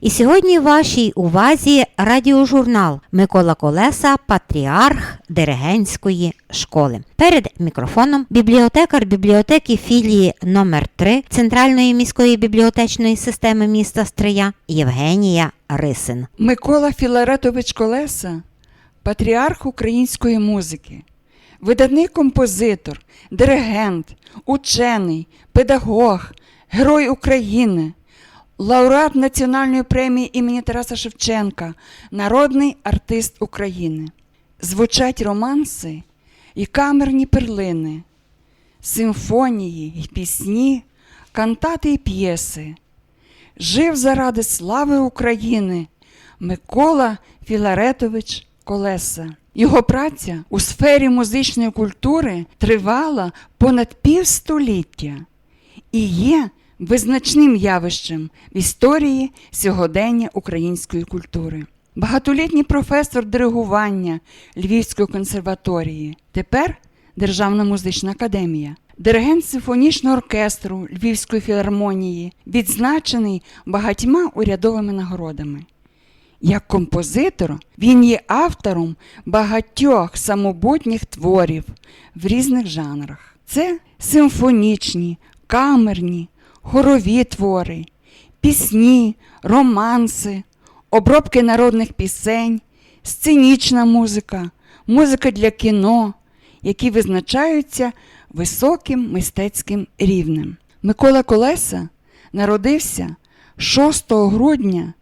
І сьогодні вашій увазі радіожурнал Микола Колеса, патріарх диригентської школи. Перед мікрофоном бібліотекар бібліотеки філії номер 3 Центральної міської бібліотечної системи міста Стрия Євгенія Рисин. Микола Філаретович Колеса патріарх української музики, видатний композитор, диригент, учений, педагог, герой України, лауреат Національної премії імені Тараса Шевченка, народний артист України. Звучать романси і камерні перлини, симфонії й пісні, кантати й п'єси жив заради слави України Микола Філаретович Колеса. Його праця у сфері музичної культури тривала понад півстоліття і є визначним явищем в історії сьогодення української культури. Багатолітній професор диригування Львівської консерваторії, тепер Державна музична академія. Диригент симфонічного оркестру Львівської філармонії, відзначений багатьма урядовими нагородами. Як композитор він є автором багатьох самобутніх творів в різних жанрах. Це симфонічні, камерні, хорові твори, пісні, романси, обробки народних пісень, сценічна музика, музика для кіно, які визначаються високим мистецьким рівнем. Микола Колеса народився 6 грудня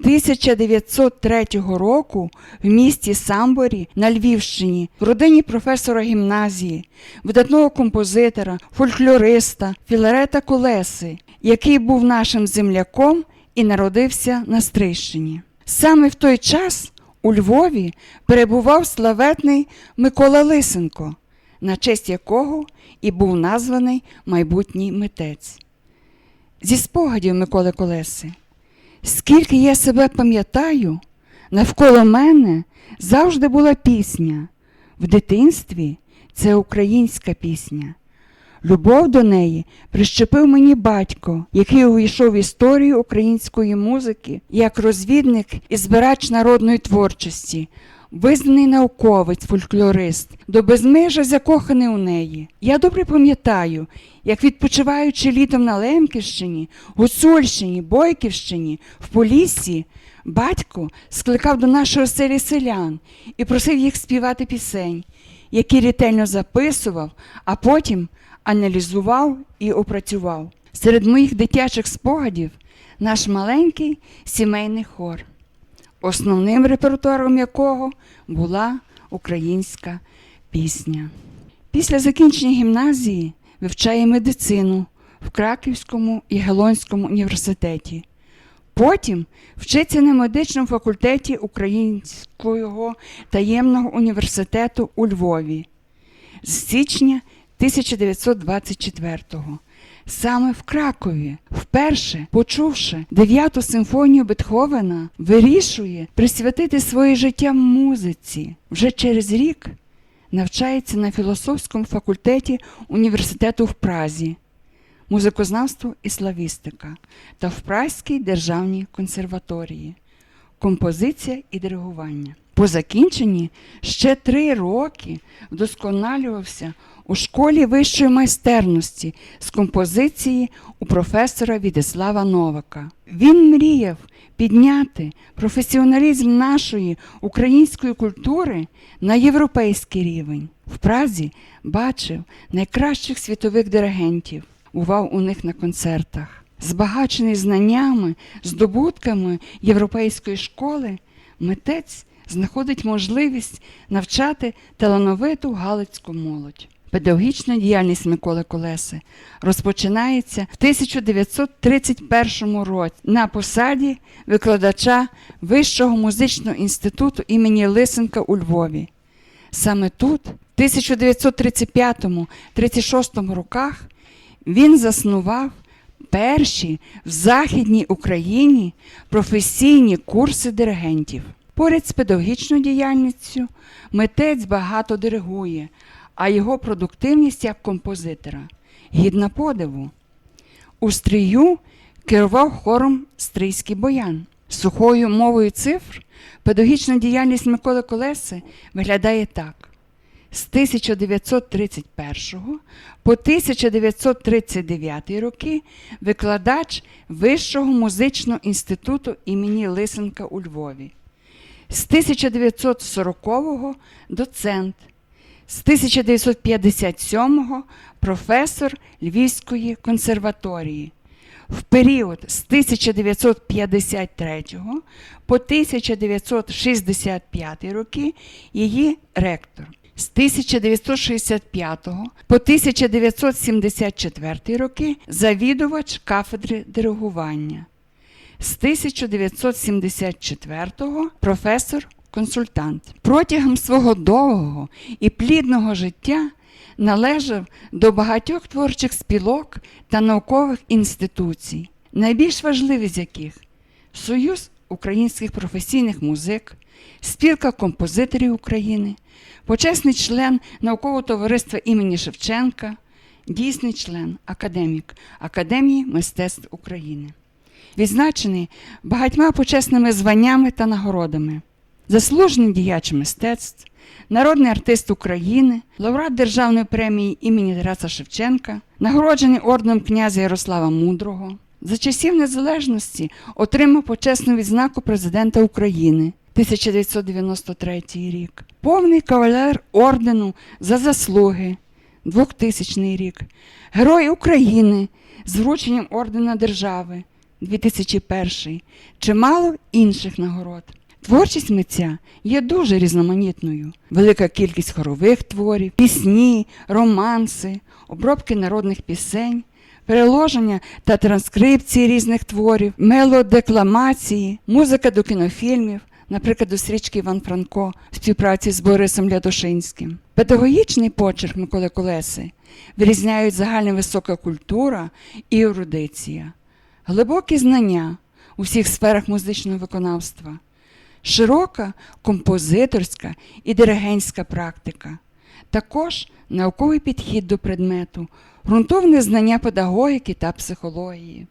1903 року в місті Самборі на Львівщині в родині професора гімназії, видатного композитора, фольклориста Філарета Колеси, який був нашим земляком і народився на Стрийщині. Саме в той час у Львові перебував славетний Микола Лисенко, на честь якого і був названий майбутній митець. Зі спогадів Миколи Колеси. Скільки я себе пам'ятаю, навколо мене завжди була пісня. В дитинстві це українська пісня. Любов до неї прищепив мені батько, який увійшов в історію української музики як розвідник і збирач народної творчості, визнаний науковець, фольклорист, до безмежа закоханий у неї. Я добре пам'ятаю, як відпочиваючи літом на Лемківщині, Гуцульщині, Бойківщині, в Поліссі, батько скликав до нашої селі селян і просив їх співати пісень, які ретельно записував, а потім аналізував і опрацював. Серед моїх дитячих спогадів наш маленький сімейний хор основним репертуаром якого була українська пісня. Після закінчення гімназії вивчає медицину в Краківському і Гелонському університеті. Потім вчиться на медичному факультеті Українського таємного університету у Львові з січня 1924-го. Саме в Кракові, вперше почувши дев'яту симфонію Бетховена, вирішує присвятити своє життя музиці. Вже через рік навчається на філософському факультеті університету в Празі, музикознавство і славістика та в Празькій державній консерваторії, композиція і диригування. По закінченні ще три роки вдосконалювався у школі вищої майстерності з композиції у професора Відислава Новака. Він мріяв підняти професіоналізм нашої української культури на європейський рівень. В Празі бачив найкращих світових диригентів, бував у них на концертах. Збагачений знаннями, здобутками європейської школи, митець знаходить можливість навчати талановиту галицьку молодь. Педагогічна діяльність Миколи Колеси розпочинається в 1931 році на посаді викладача Вищого музичного інституту імені Лисенка у Львові. Саме тут, в 1935-36 роках, він заснував перші в Західній Україні професійні курси диригентів. Поряд з педагогічною діяльністю митець багато диригує, а його продуктивність як композитора гідна подиву. У стрію керував хором Стрийський боян. Сухою мовою цифр педагогічна діяльність Миколи Колеси виглядає так. З 1931 по 1939 роки викладач Вищого музичного інституту імені Лисенка у Львові. З 1940 доцент, з 1957 професор Львівської консерваторії. В період з 1953 по 1965 роки її ректор. З 1965 по 1974 роки завідувач кафедри диригування. З 1974 професор-консультант. Протягом свого довгого і плідного життя належав до багатьох творчих спілок та наукових інституцій, найбільш важливі з яких Союз українських професійних музик, спілка композиторів України, почесний член наукового товариства імені Шевченка, дійсний член, академік Академії мистецтв України відзначений багатьма почесними званнями та нагородами, заслужений діяч мистецтв, народний артист України, лауреат Державної премії імені Тараса Шевченка, нагороджений орденом князя Ярослава Мудрого. За часів незалежності отримав почесну відзнаку президента України 1993 рік, повний кавалер ордену за заслуги 2000 рік, Герой України з врученням ордена держави 2001, чимало інших нагород. Творчість митця є дуже різноманітною. Велика кількість хорових творів, пісні, романси, обробки народних пісень, переложення та транскрипції різних творів, мелодекламації, музика до кінофільмів, наприклад, до стрічки Іван Франко в співпраці з Борисом Лядошинським. Педагогічний почерк Миколи Колеси вирізняють загальна висока культура і ерудиція глибокі знання у всіх сферах музичного виконавства, широка композиторська і диригентська практика, також науковий підхід до предмету, ґрунтовне знання педагогіки та психології,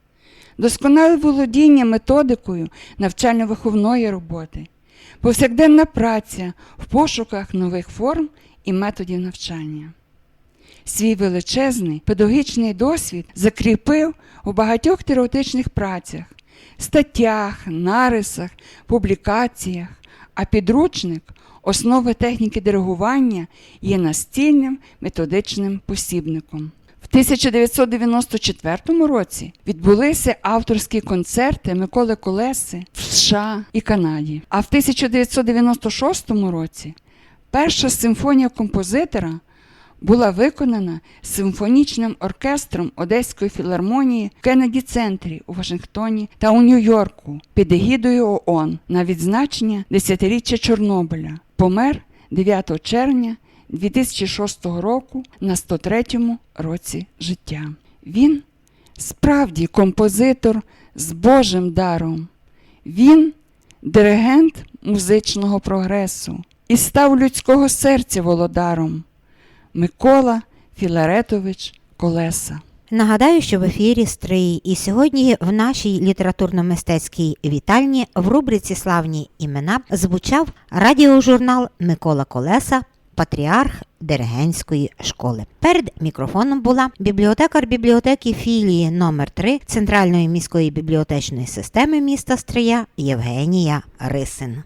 досконале володіння методикою навчально-виховної роботи, повсякденна праця в пошуках нових форм і методів навчання. Свій величезний педагогічний досвід закріпив у багатьох теоретичних працях, статтях, нарисах, публікаціях, а підручник основи техніки диригування є настільним методичним посібником. В 1994 році відбулися авторські концерти Миколи Колеси в США і Канаді. А в 1996 році перша симфонія композитора була виконана симфонічним оркестром Одеської філармонії в Кеннеді Центрі у Вашингтоні та у Нью-Йорку під егідою ООН на відзначення десятиріччя Чорнобиля. Помер 9 червня 2006 року на 103-му році життя. Він справді композитор з Божим даром. Він диригент музичного прогресу і став людського серця володаром. Микола Філаретович Колеса. Нагадаю, що в ефірі Стрий, і сьогодні в нашій літературно-мистецькій вітальні в рубриці Славні імена звучав радіожурнал Микола Колеса, патріарх диригентської школи. Перед мікрофоном була бібліотекар бібліотеки філії номер 3 Центральної міської бібліотечної системи міста Стрия Євгенія Рисин.